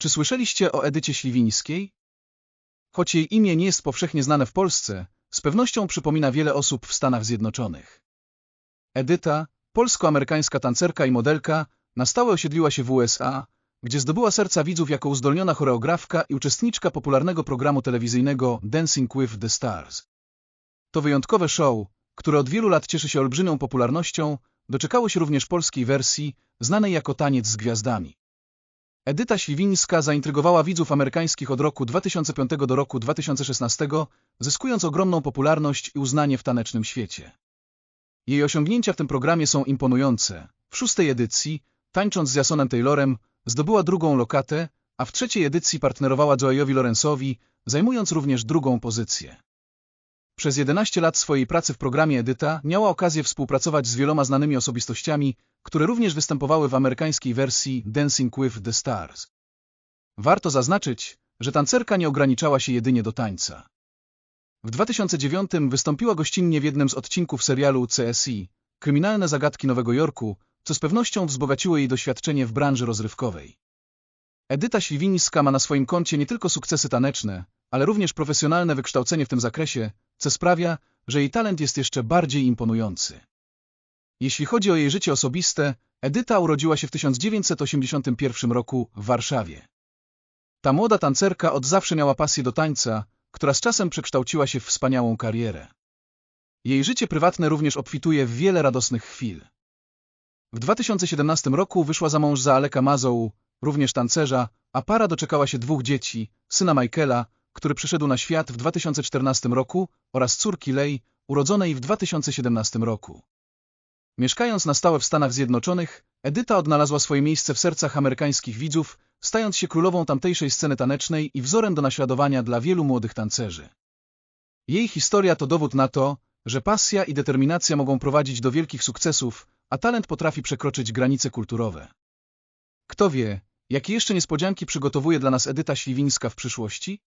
Czy słyszeliście o Edycie Śliwińskiej? Choć jej imię nie jest powszechnie znane w Polsce, z pewnością przypomina wiele osób w Stanach Zjednoczonych. Edyta, polsko-amerykańska tancerka i modelka, na stałe osiedliła się w USA, gdzie zdobyła serca widzów jako uzdolniona choreografka i uczestniczka popularnego programu telewizyjnego Dancing with the Stars. To wyjątkowe show, które od wielu lat cieszy się olbrzymią popularnością, doczekało się również polskiej wersji, znanej jako Taniec z Gwiazdami. Edyta Śliwińska zaintrygowała widzów amerykańskich od roku 2005 do roku 2016, zyskując ogromną popularność i uznanie w tanecznym świecie. Jej osiągnięcia w tym programie są imponujące. W szóstej edycji, tańcząc z Jasonem Taylorem, zdobyła drugą lokatę, a w trzeciej edycji partnerowała Joeyowi Lorenzowi, zajmując również drugą pozycję. Przez 11 lat swojej pracy w programie Edyta miała okazję współpracować z wieloma znanymi osobistościami, które również występowały w amerykańskiej wersji Dancing with the Stars. Warto zaznaczyć, że tancerka nie ograniczała się jedynie do tańca. W 2009 wystąpiła gościnnie w jednym z odcinków serialu CSI Kryminalne zagadki Nowego Jorku, co z pewnością wzbogaciło jej doświadczenie w branży rozrywkowej. Edyta Śliwińska ma na swoim koncie nie tylko sukcesy taneczne, ale również profesjonalne wykształcenie w tym zakresie, co sprawia, że jej talent jest jeszcze bardziej imponujący. Jeśli chodzi o jej życie osobiste, Edyta urodziła się w 1981 roku w Warszawie. Ta młoda tancerka od zawsze miała pasję do tańca, która z czasem przekształciła się w wspaniałą karierę. Jej życie prywatne również obfituje w wiele radosnych chwil. W 2017 roku wyszła za mąż za Aleka Mazoł, również tancerza, a para doczekała się dwóch dzieci, syna Michaela, który przyszedł na świat w 2014 roku oraz córki Lei, urodzonej w 2017 roku. Mieszkając na stałe w Stanach Zjednoczonych, Edyta odnalazła swoje miejsce w sercach amerykańskich widzów, stając się królową tamtejszej sceny tanecznej i wzorem do naśladowania dla wielu młodych tancerzy. Jej historia to dowód na to, że pasja i determinacja mogą prowadzić do wielkich sukcesów, a talent potrafi przekroczyć granice kulturowe. Kto wie, jakie jeszcze niespodzianki przygotowuje dla nas Edyta Śliwińska w przyszłości?